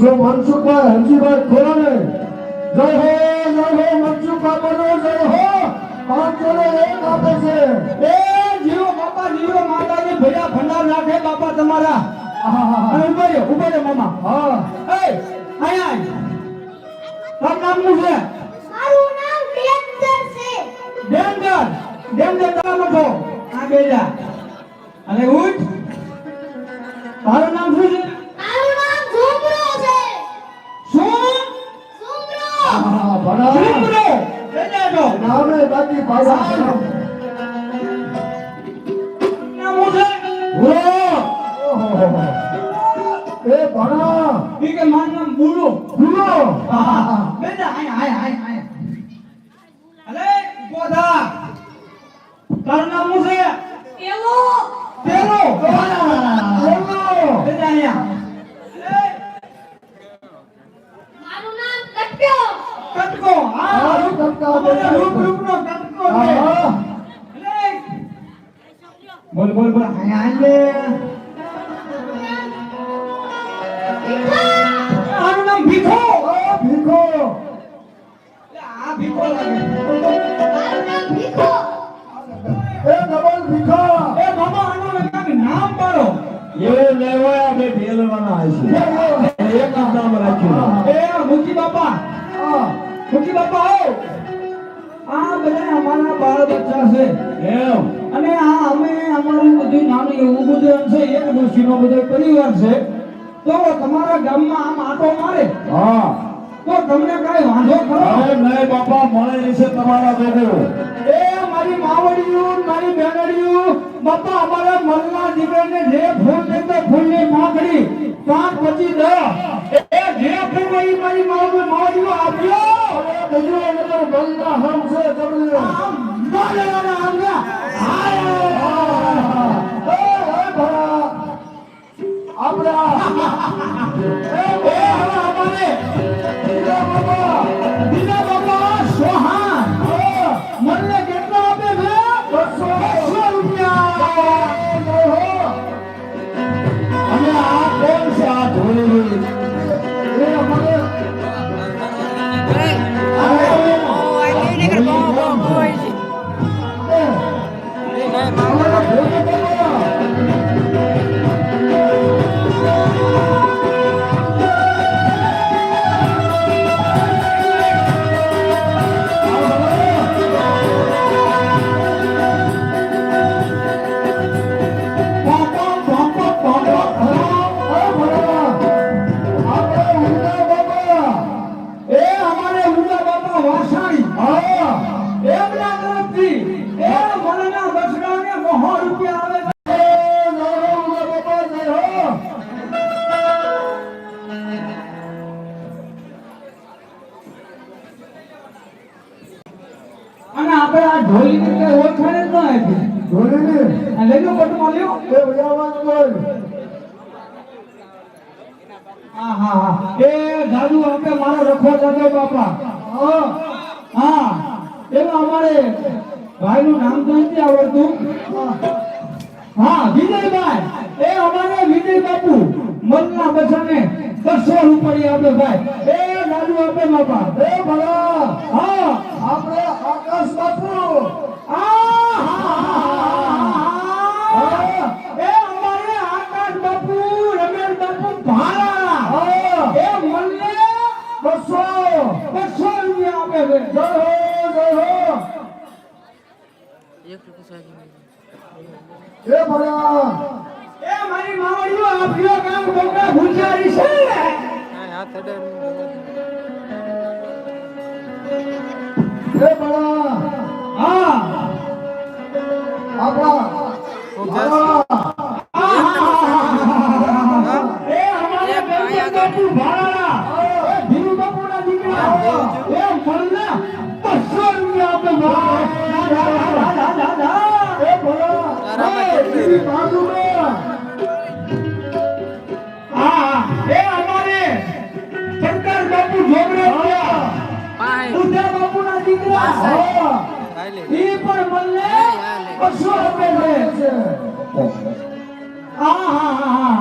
જો મનસુખભાઈ હંજીભાઈ ખોરાને જય હો જય હો મનસુખભાઈ બોલો જય હો પાંચસો ને એક આપે છે. એ જીવો બાપા જીવો માતાજી ભેડા ભંડાર નાખે બાપા તમારા. ઊભો રે ઊભો રહ્યો મામા. હા. એ અહીંયા આય. તારું નામ શું છે? મારું નામ ડેન્જર છે. ડેન્જર ડેન્જર તારા છો આ બેજા. અને ઉઠ બાકી ભાષા નામ શું છે. ભૂરો ઓહો એ ભણા. ઈ કે મારું નામ બુડો બેજા આય આય આય આય. અલે ઊભો થા. તારું નામ શું છે? એવો પેલો. ભૂરો બેજા અહીંયા. મારું નામ કટકો. હા. કટકા રૂપનો કટકો છે હા અલે બોલ બોલ બોલ આલે આનું નામ ભીખો. ઓ ભીખો. આ ભીખો લાગે. ભીખો એ ડબલ ભીખા. એ બાબા આનું કાંઈક નામ પાડો. એ લેવાયા બે ભેલવાના હશે. એક નામ રાખ્યું. એ બાપા. હા બાપા આવો આ બધા અમારા બાળ બચ્ચા છે. એમ. અને આ અમે અમારું બધું નાનું એવું બધું છે એક ડોશીનો બધો પરિવાર છે. તો તમારા ગામમાં આમ આટો મારે? હા. તો તમને કઈ વાંધો ખરો? હવે નહીં બાપા મને છે તમારા ભેગું. એ મારી માવડીયું મારી બેનડીયું બાપા અમારા મલના દીકરાને જે ફૂલ દે ફૂલની પાંખડી પાંચ પચી દસ. એ જે ફૂલ એ મારી માવડી માવડિયું આપ્યો. અરે બધું નંબર બંગલા હમ છે તમને. આમ મારેલા એમના તરફથી એ મનના બસડાને મહો રૂપિયા આવે અને આપણે આ ઢોલી ને કઈ જ ન આપી ધોળીની આ લેજો પટમાં લ્યો. એ ઉજાવાજ બોલ હા હા. એ દાદુ, આપણે મારો રખો દાદો બાપા. હા. હા. એમાં અમારે ભાઈનું નામ તો નથી આવડતું. હા વિજયભાઈ એ અમારે વિજય બાપુ મનના બચાને બસો રૂપિયા આપે ભાઈ. એ લાડુ આપે બાપા. એ ભલા. હા આપણે આકાશ બાપુ. બસો રૂપિયા આપે છે. એ ભણા એ મારી માવડીઓ આપ્યો કામ કોકા ભૂંજારી છે એ ભણા હા. આપણા. ભણા એ અમારે બેનકા બાપુ ભાડા એ બાપુના દીકરા. એ બસો રૂપિયા આપે છે. હા હા હા.